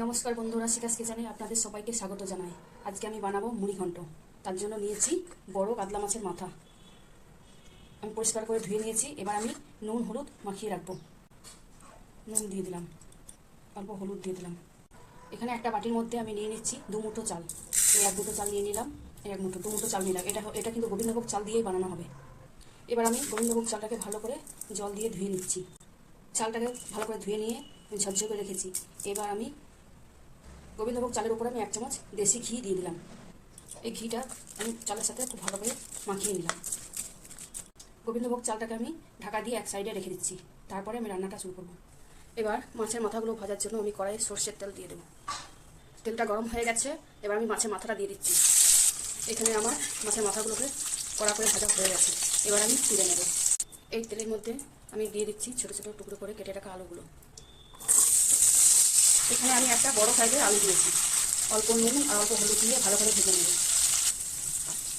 নমস্কার বন্ধুরা শিকাস কিচেনে আপনাদের সবাইকে স্বাগত জানাই। আজকে আমি বানাবো মুড়ি ঘন্ট তার জন্য নিয়েছি বড় কাতলা মাছের মাথা। আমি পরিষ্কার করে ধুয়ে নিয়েছি। এবার আমি নুন, হলুদ মাখিয়ে রাখব। নুন দিয়ে দিলাম। অল্প হলুদ দিয়ে দিলাম। এখানে একটা বাটির মধ্যে আমি নিয়ে নিচ্ছি দু মুঠো চাল। এই এক মুঠো চাল নিয়ে নিলাম এক মুঠো, দু মুঠো চাল নিলাম। এটা এটা কিন্তু গোবিন্দভোগ চাল দিয়েই বানানো হবে। এবার আমি গোবিন্দভোগ চালটাকে ভালো করে জল দিয়ে ধুয়ে নিচ্ছি। চালটাকে ভালো করে ধুয়ে নিয়ে ঝরঝরে করে রেখেছি। এবার আমি গোবিন্দভোগ চালের উপরে আমি এক চামচ দেশি ঘি দিয়ে দিলাম। এই ঘিটা আমি চালের সাথে খুব ভালো করে মাখিয়ে নিলাম। গোবিন্দভোগ চালটাকে আমি ঢাকা দিয়ে এক সাইডে রেখে দিচ্ছি। তারপরে আমি রান্নাটা শুরু করব। এবার মাছের মাথাগুলো ভাজার জন্য আমি কড়াইয়ে সর্ষের তেল দিয়ে দেবো। তেলটা গরম হয়ে গেছে, এবার আমি মাছের মাথাটা দিয়ে দিচ্ছি। এখানে আমার মাছের মাথাগুলোকে কড়া করে ভাজা হয়ে গেছে। এবার আমি তুলে নেব। এই তেলের মধ্যে আমি দিয়ে দিচ্ছি ছোটো ছোটো টুকরো করে কেটে রাখা আলুগুলো। এখানে আমি একটা বড় সাইজের আলু দিয়েছি। অল্প নুন আর অল্প হলুদ দিয়ে ভালো করে ভেজে নেব।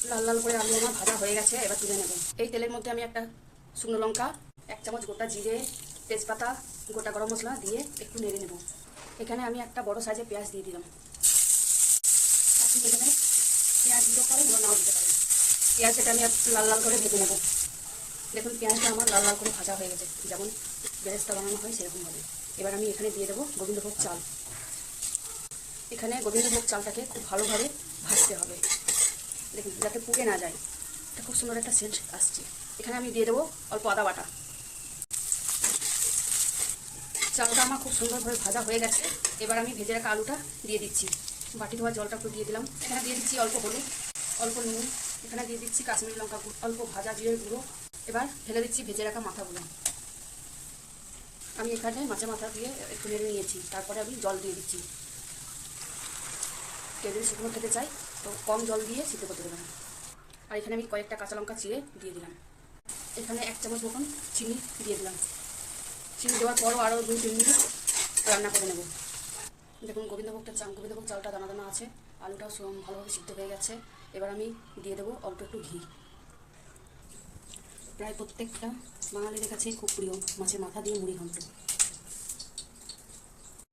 লাল লাল করে আলু আমার ভাজা হয়ে গেছে, এবার তুলে নেব। এই তেলের মধ্যে আমি একটা শুকনো লঙ্কা, এক চামচ গোটা জিরে, তেজপাতা, গোটা গরম মশলা দিয়ে একটু নেড়ে নেব। এখানে আমি একটা বড় সাইজের পেঁয়াজ দিয়ে দিলাম। আপনি এখানে পেঁয়াজ দিতে পারেন বা নাও দিতে পারেন। পেঁয়াজটা আমি লাল লাল করে ভেজে নেব। দেখুন, পেঁয়াজটা আমার লাল লাল করে ভাজা হয়ে গেছে। যেমন বেরেস্তা বানানো হয় সেরকমভাবে এবার আমি এখানে দিয়ে দেবো গোবিন্দভোগ চাল। এখানে গোবিন্দভোগ চালটাকে খুব ভালোভাবে ভাজতে হবে। দেখুন, যাতে পুড়ে না যায়। এটা খুব সুন্দর একটা সেন্ট আসছে। এখানে আমি দিয়ে দেবো অল্প আদা বাটা। চালটা আমার খুব সুন্দরভাবে ভাজা হয়ে গেছে। এবার আমি ভেজে রাখা আলুটা দিয়ে দিচ্ছি। বাটি ধোয়া জলটা একটু দিয়ে দিলাম। এখানে দিয়ে দিচ্ছি অল্প হলুদ, অল্প নুন। এখানে দিয়ে দিচ্ছি কাশ্মীরি লঙ্কা অল্প ভাজা জিরের গুঁড়ো। এবার ফেলে দিচ্ছি ভেজে রাখা মাথাগুলো। আমি এখানে মাছের মাথা দিয়ে একটু নেড়ে নিয়েছি, তারপরে আমি জল দিয়ে দিচ্ছি। যদি শুকনো খেতে চাই, তো কম জল দিয়ে সিদ্ধ করতে দেবেন। আর এখানে আমি কয়েকটা কাঁচা লঙ্কা চিড়ে দিয়ে দিলাম। এখানে এক চামচ মতন চিনি দিয়ে দিলাম। চিনি দেওয়ার পরও আরও দুই, তিন মিনিট রান্না করে নেব। দেখুন গোবিন্দভোগটা চাল গোবিন্দভোগ চালটা দানা দানা আছে, আলুটাও ভালোভাবে সিদ্ধ হয়ে গেছে। এবার আমি দিয়ে দেবো অল্প একটু ঘি। প্রায় প্রত্যেকটা বাঙালিদের কাছেই খুব প্রিয় মাছের মাথা দিয়ে মুড়ি ঘন্ট।